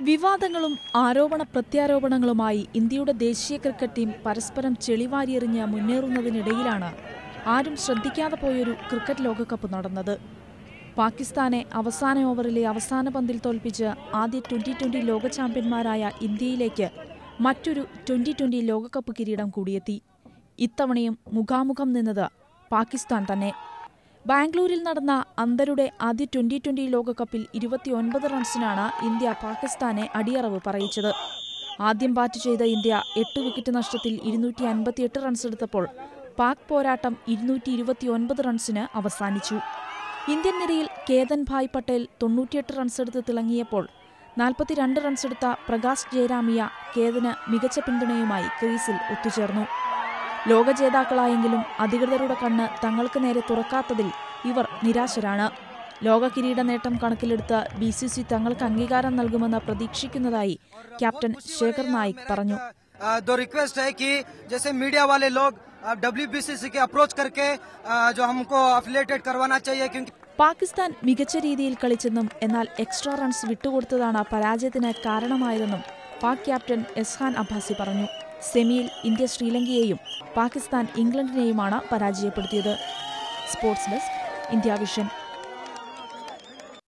വിവാദങ്ങളും ആരോപണ പ്രത്യാരോപണങ്ങളുമായി ഇന്ത്യയുടെ ദേശീയ ക്രിക്കറ്റ് ടീം പരസ്പരം ചെളിവാരിയെറിഞ്ഞ് മുന്നേറുന്നതിനിടയിലാണ് ആരും ശ്രദ്ധിക്കാതെ പോയൊരു ക്രിക്കറ്റ് ലോകകപ്പ് നടന്നത്. പാകിസ്ഥാനെ അവസാന ഓവറിലെ അവസാന പന്തിൽ തോൽപ്പിച്ച് ആദ്യ ട്വന്റി ട്വന്റി ലോക ചാമ്പ്യന്മാരായ ഇന്ത്യയിലേക്ക് മറ്റൊരു ട്വന്റി ട്വന്റി ലോകകപ്പ് കിരീടം കൂടിയെത്തി. ഇത്തവണയും മുഖാമുഖം നിന്നത് പാകിസ്ഥാൻ തന്നെ. ബാംഗ്ലൂരിൽ നടന്ന അന്തരുടെ ആദ്യ ട്വന്റി ട്വന്റി ലോകകപ്പിൽ ഇരുപത്തിയൊൻപത് റൺസിനാണ് ഇന്ത്യ പാകിസ്ഥാനെ അടിയറവ് പറയിച്ചത്. ആദ്യം ബാറ്റ് ചെയ്ത ഇന്ത്യ എട്ട് വിക്കറ്റ് നഷ്ടത്തിൽ ഇരുന്നൂറ്റി അൻപത്തിയെട്ട് റൺസ് എടുത്തപ്പോൾ പാക് പോരാട്ടം ഇരുന്നൂറ്റി ഇരുപത്തിയൊൻപത് റൺസിന് അവസാനിച്ചു. ഇന്ത്യൻ നിരയിൽ കേതൻ ഭായ് പട്ടേൽ തൊണ്ണൂറ്റിയെട്ട് റൺസെടുത്ത് തിളങ്ങിയപ്പോൾ നാൽപ്പത്തിരണ്ട് റൺസെടുത്ത പ്രകാശ് ജയരാമിയ കേതന് മികച്ച പിന്തുണയുമായി ക്രീസിൽ ഒത്തുചേർന്നു. ലോക ജേതാക്കളായെങ്കിലും അധികൃതരുടെ കണ്ണ് തങ്ങൾക്ക് നേരെ തുറക്കാത്തതിൽ ഇവർ നിരാശരാണ് ലോക കിരീട നേട്ടം കണക്കിലെടുത്ത് ബി സി സി തങ്ങൾക്ക് അംഗീകാരം നൽകുമെന്ന് പ്രതീക്ഷിക്കുന്നതായി ക്യാപ്റ്റൻ ശേഖർ നായിക് പറഞ്ഞു अ, दो रिक्वेस्ट है कि जैसे मीडिया वाले लोग डब्ल्यू के अप्रोच करके अ, जो हमको अफिलेटेड करवाना चाहिए क्योंकि പാകിസ്ഥാൻ മികച്ച രീതിയിൽ കളിച്ചെന്നും എന്നാൽ എക്സ്ട്രാ റൺസ് വിട്ടുകൊടുത്തതാണ് പരാജയത്തിന് കാരണമായതെന്നും പാക് ക്യാപ്റ്റൻ എസ്ഹാൻ അബ്ബാസി പറഞ്ഞു സെമിയിൽ ഇന്ത്യ ശ്രീലങ്കയെയും പാകിസ്ഥാൻ ഇംഗ്ലണ്ടിനെയുമാണ് പരാജയപ്പെടുത്തിയത്. Sports desk India vision.